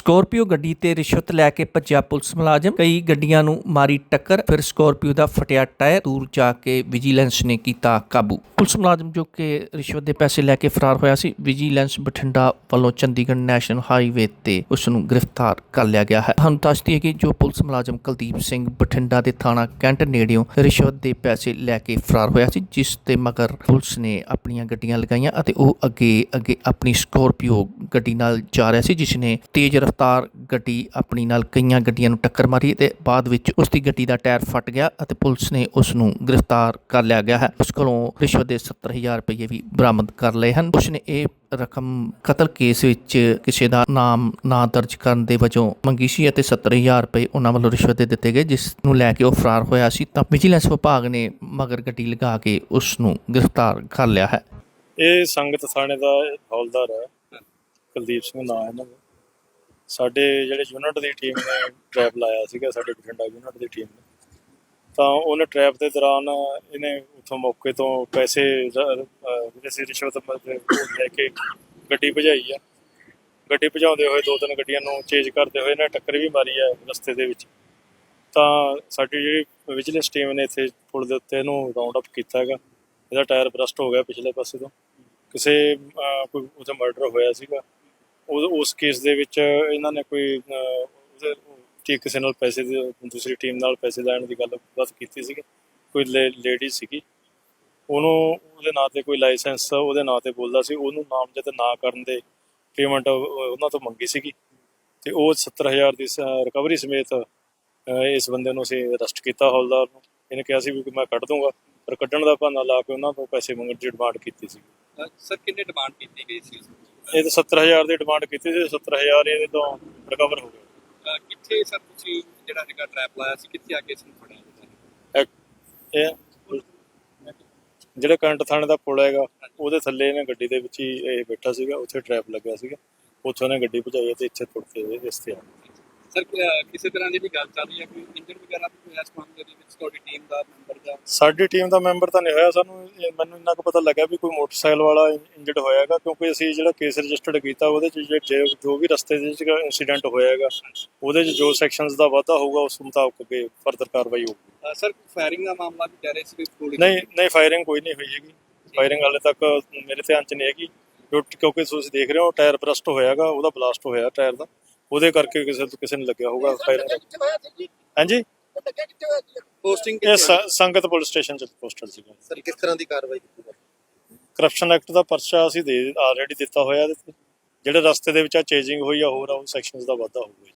Scorpio ਗੱਡੀ ਤੇ ਰਿਸ਼ਵਤ ਲੈ ਕੇ ਭੱਜਿਆ ਪੁਲਿਸ ਮੁਲਾਜ਼ਮ। ਕਈ ਗੱਡੀਆਂ ਨੂੰ ਮਾਰੀ ਟੱਕਰ, ਫਿਰ ਸਕੋਰਪੀਓ ਦਾ ਫਟਿਆ ਟਾਇਰ। ਦੂਰ ਜਾ ਕੇ ਵਿਜੀਲੈਂਸ ਨੇ ਕੀਤਾ ਕਾਬੂ। ਪੁਲਿਸ ਮੁਲਾਜ਼ਮ ਜੋ ਕਿ ਰਿਸ਼ਵਤ ਦੇ ਪੈਸੇ ਲੈ ਕੇ ਫਰਾਰ ਹੋਇਆ ਸੀ, ਵਿਜੀਲੈਂਸ ਬਠਿੰਡਾ ਵੱਲੋਂ ਚੰਡੀਗੜ੍ਹ ਨੈਸ਼ਨਲ ਹਾਈਵੇ ਤੇ ਉਸ ਨੂੰ ਗ੍ਰਿਫਤਾਰ ਕਰ ਲਿਆ ਗਿਆ ਹੈ। ਤੁਹਾਨੂੰ ਦੱਸਦੀ ਹੈ ਕਿ ਜੋ ਪੁਲਿਸ ਮੁਲਾਜ਼ਮ ਕੁਲਦੀਪ ਸਿੰਘ ਬਠਿੰਡਾ ਦੇ ਥਾਣਾ ਕੈਂਟ ਨੇੜਿਓਂ ਰਿਸ਼ਵਤ ਦੇ ਪੈਸੇ ਲੈ ਕੇ ਫਰਾਰ ਹੋਇਆ ਸੀ, ਜਿਸ ਤੇ ਮਗਰ ਪੁਲਿਸ ਨੇ ਆਪਣੀਆਂ ਗੱਡੀਆਂ ਲਗਾਈਆਂ ਅਤੇ ਉਹ ਅੱਗੇ ਅੱਗੇ ਆਪਣੀ ਸਕੋਰਪੀਓ ਗੱਡੀ ਨਾਲ ਜਾ ਰਿਹਾ ਸੀ, ਜਿਸ ਨੇ ਤੇਜ਼ ਰਫ਼ਤਾਰ ਗੱਡੀ ਆਪਣੀ ਨਾਲ ਕਈਆਂ ਗੱਡੀਆਂ ਨੂੰ ਟੱਕਰ ਮਾਰੀ ਤੇ ਬਾਅਦ ਵਿੱਚ ਉਸ ਦੀ ਗੱਡੀ ਦਾ ਟਾਇਰ ਫਟ ਗਿਆ ਅਤੇ ਪੁਲਿਸ ਨੇ ਉਸ ਨੂੰ ਗ੍ਰਿਫਤਾਰ ਕਰ ਲਿਆ ਗਿਆ ਹੈ। ਉਸ ਕੋਲੋਂ ਰਿਸ਼ਵਤ ਦੇ 70000 ਰੁਪਏ ਵੀ ਬਰਾਮਦ ਕਰ ਲਏ ਹਨ। ਉਸ ਨੇ ਇਹ ਰਕਮ ਕਤਲ ਕੇਸ ਵਿੱਚ ਕਿਸੇ ਦਾ ਨਾਮ ਨਾ ਦਰਜ ਕਰਨ ਦੇ ਵਜੋਂ ਮੰਗੀ ਸੀ ਅਤੇ 70000 ਰੁਪਏ ਉਹਨਾਂ ਵੱਲੋਂ ਰਿਸ਼ਵਤ ਦੇ ਦਿੱਤੇ ਗਏ, ਜਿਸ ਨੂੰ ਲੈ ਕੇ ਉਹ ਫਰਾਰ ਹੋਇਆ ਸੀ। ਤਾਂ ਵਿਜੀਲੈਂਸ ਵਿਭਾਗ ਨੇ ਮਗਰ ਗੱਡੀ ਲਗਾ ਕੇ ਉਸ ਨੂੰ ਗ੍ਰਿਫਤਾਰ ਕਰ ਲਿਆ ਹੈ। ਇਹ ਸੰਗਤ ਥਾਣੇ ਦਾ ਹੌਲਦਾਰ ਹੈ। ਕੁਲਦੀਪ ਸਿੰਘ ਨਾਮ ਹੈ ਇਹਨਾਂ ਦਾ। ਸਾਡੇ ਜਿਹੜੇ ਯੂਨਿਟ ਦੀ ਟੀਮ ਨੇ ਟ੍ਰੈਪ ਲਾਇਆ ਸੀਗਾ, ਸਾਡੇ ਬਠਿੰਡਾ ਯੂਨਿਟ ਦੀ ਟੀਮ ਨੇ। ਤਾਂ ਉਹਨੇ ਟ੍ਰੈਪ ਦੇ ਦੌਰਾਨ ਇਹਨੇ ਉਥੋਂ ਮੌਕੇ ਤੋਂ ਪੈਸੇ ਜਿਹੜੇ ਸੀ ਰਿਸ਼ਵਤ ਲੈ ਕੇ ਗੱਡੀ ਭਜਾਈ ਆ। ਗੱਡੀ ਭਜਾਉਂਦੇ ਹੋਏ ਦੋ ਤਿੰਨ ਗੱਡੀਆਂ ਨੂੰ ਚੇਂਜ ਕਰਦੇ ਹੋਏ ਇਹਨੇ ਟੱਕਰ ਵੀ ਮਾਰੀ ਆ ਰਸਤੇ ਦੇ ਵਿੱਚ। ਤਾਂ ਸਾਡੀ ਜਿਹੜੀ ਵਿਜੀਲੈਂਸ ਟੀਮ ਨੇ ਇੱਥੇ ਪੁਲ ਦੇ ਉੱਤੇ ਇਹਨੂੰ ਰਾਉਂਡ ਅਪ ਕੀਤਾ ਹੈਗਾ। ਇਹਦਾ ਟਾਇਰ ਬਰਸਟ ਹੋ ਗਿਆ ਪਿਛਲੇ ਪਾਸੇ ਤੋਂ। ਕਿਸੇ ਕੋਈ ਉੱਥੇ ਮਰਡਰ ਹੋਇਆ ਸੀਗਾ। ਉਸ ਕੇਸ ਦੇ ਵਿੱਚ ਇਹਨਾਂ ਨੇ ਕੋਈ ਅਹ, ਠੀਕ ਕਿਸੇ ਨਾਲ ਪੈਸੇ ਦੀ ਦੂਸਰੀ ਟੀਮ ਨਾਲ ਪੈਸੇ ਲੈਣ ਦੀ ਗੱਲ ਬਾਤ ਕੀਤੀ ਸੀਗੀ। ਕੋਈ ਲੇਡੀ ਸੀਗੀ। ਉਹਨੂੰ ਉਹਦੇ ਨਾਂ ਤੇ ਕੋਈ ਲਾਇਸੈਂਸ ਉਹਦੇ ਨਾਂ ਤੇ ਬੋਲਦਾ ਸੀ। ਉਹਨੂੰ ਨਾਮਜ਼ਦ ਨਾ ਕਰਨ ਦੇ ਪੇਮੈਂਟ ਉਹਨਾਂ ਤੋਂ ਮੰਗੀ ਸੀਗੀ। ਤੇ ਉਹ 70000 ਦੀ ਰਿਕਵਰੀ ਸਮੇਤ ਇਸ ਬੰਦੇ ਨੂੰ ਅਸੀਂ ਅਰੈਸਟ ਕੀਤਾ ਹੌਲਦਾਰ ਨੂੰ। ਇਹਨੇ ਕਿਹਾ ਸੀ ਵੀ ਮੈਂ ਕੱਢ ਦੂੰਗਾ ਪਰ ਕੱਢਣ ਦਾ ਬਹਾਨਾ ਲਾ ਕੇ ਉਹਨਾਂ ਤੋਂ ਪੈਸੇ ਮੰਗਣ ਦੀ ਡਿਮਾਂਡ ਕੀਤੀ ਸੀ ਸਰ ਕਿੰਨੇ ਡਿਮਾਂਡ ਕੀਤੀ ਗਈ ਸੀ ਇਹ ਤਾਂ 70000 ਦੀ ਡਿਮਾਂਡ ਕੀਤੀ ਸੀ 70000 ਇਹਦੇ ਤੋਂ ਰਿਕਵਰ ਹੋ ਗਿਆ। ਕਿੱਥੇ ਸਰ ਤੁਸੀਂ ਜਿਹੜਾ ਹੈਗਾ ਟ੍ਰੈਪ ਲਾਇਆ ਸੀ ਕਿੱਥੇ ਆ ਕੇ ਇਸ ਨੂੰ ਫੜਿਆ ਜਾਂਦਾ ਇਹ- ਜਿਹੜਾ ਕਰੰਟ ਥਾਣੇ ਦਾ ਪੁਲ ਹੈਗਾ ਉਹਦੇ ਥੱਲੇ ਇਹਨੇ ਗੱਡੀ ਦੇ ਵਿੱਚ ਹੀ ਇਹ ਬੈਠਾ ਸੀਗਾ ਉੱਥੇ ਟ੍ਰੈਪ ਲੱਗਿਆ ਸੀਗਾ। ਉੱਥੋਂ ਇਹਨੇ ਗੱਡੀ ਭਜਾਈ ਤੇ ਇੱਥੇ ਤੁਰ ਕੇ ਇਹ ਇਸ ਤੇ ਆ। ਸਰ ਕਿਸੇ ਤਰ੍ਹਾਂ ਦੀ ਵੀ ਗੱਲ ਚੱਲ ਰਹੀ ਹੈ ਕੋਈ ਇੰਜਨ ਵਗੈਰਾ ਵੀ ਹੋਇਆ ਇਸ ਮਾਮਲੇ ਦੇ ਵਿੱਚ? ਤੁਹਾਡੀ ਟੀਮ ਦਾ ਮੈਂਬਰ ਦਾ ਸਾਡੀ ਟੀਮ ਦਾ ਮੈਂਬਰ ਤਾਂ ਨਹੀਂ ਹੋਇਆ। ਸਾਨੂੰ ਇਹ- ਮੈਨੂੰ ਇੰਨਾ ਕੁ ਪਤਾ ਲੱਗਾ ਵੀ ਕੋਈ ਮੋਟਰਸਾਈਕਲ ਵਾਲਾ ਇੰਜਰਡ ਹੋਇਆਗਾ ਕਿਉਂਕਿ ਅਸੀਂ ਜਿਹੜਾ ਕੇਸ ਰਜਿਸਟਰਡ ਕੀਤਾ ਉਹਦੇ ਚ ਜੇ- ਜੇ ਜੋ ਵੀ ਰਸਤੇ ਦੇ ਵਿੱਚ ਇਨਸੀਡੈਂਟ ਹੋਇਆਗਾ ਉਹਦੇ ਚ ਜੋ ਸੈਕਸ਼ਨਸ ਦਾ ਵਾਧਾ ਹੋਊਗਾ ਉਸ ਮੁਤਾਬਕ ਅੱਗੇ ਫਰਦਰ ਕਾਰਵਾਈ ਹੋਊਗੀ। ਅ, ਸਰ ਫਾਇਰਿੰਗ ਦਾ ਮਾਮਲਾ ਵੀ ਕਹਿ ਰਹੇ ਸੀ ਕਿ ਗੋਲੀ ਨਹੀਂ ਨਹੀਂ ਫਾਇਰਿੰਗ ਕੋਈ ਨਹੀਂ ਹੋਈ ਹੈਗੀ। ਫਾਇਰਿੰਗ ਹਾਲੇ ਤੱਕ ਮੇਰੇ ਧਿਆਨ ਚ ਨਹੀਂ ਹੈਗੀ। ਕਿਉਂ- ਕਿਉਂਕਿ ਤੁਸੀਂ ਦੇਖ ਰਹੇ ਹੋ ਟਾਇਰ ਬਰਸਟ ਹੋਇਆਗਾ ਉਹਦਾ ਬਲਾਸਟ ਹੋਇਆ ਟਾਇਰ ਦਾ। ਉਹਦੇ ਕਰਕੇ ਕਿਸੇ ਕਿਸੇ ਨੂੰ ਲੱਗਿਆ ਹੋਊਗਾ ਫਾਇਰਿੰਗ ਹਾਂਜੀ? ਪੋਸਟਿੰਗ ਇਹ ਸ- ਸੰਗਤ ਪੁਲਿਸ ਸਟੇਸ਼ਨ ਚ ਪੋਸਟਡ ਸੀਗਾ ਸਰ ਕਿਸ ਤਰ੍ਹਾਂ ਦੀ ਕਾਰਵਾਈ ਕੀਤੀ ਜਾਵੇ? ਕਰਪਸ਼ਨ ਐਕਟ ਦਾ ਪਰਚਾ ਅਸੀਂ ਦੇ ਆਲਰੇਡੀ ਦਿੱਤਾ ਹੋਇਆ ਇਹਦੇ ਤੇ ਜਿਹੜੇ ਰਸਤੇ ਦੇ ਵਿੱਚ ਆ ਚੇਂਜਿੰਗ ਹੋਈ ਆ ਹੋਰ ਆ ਉਹ ਸੈਕਸ਼ਨਸ ਦਾ ਵਾਧਾ ਹੋਊਗਾ ਜੀ।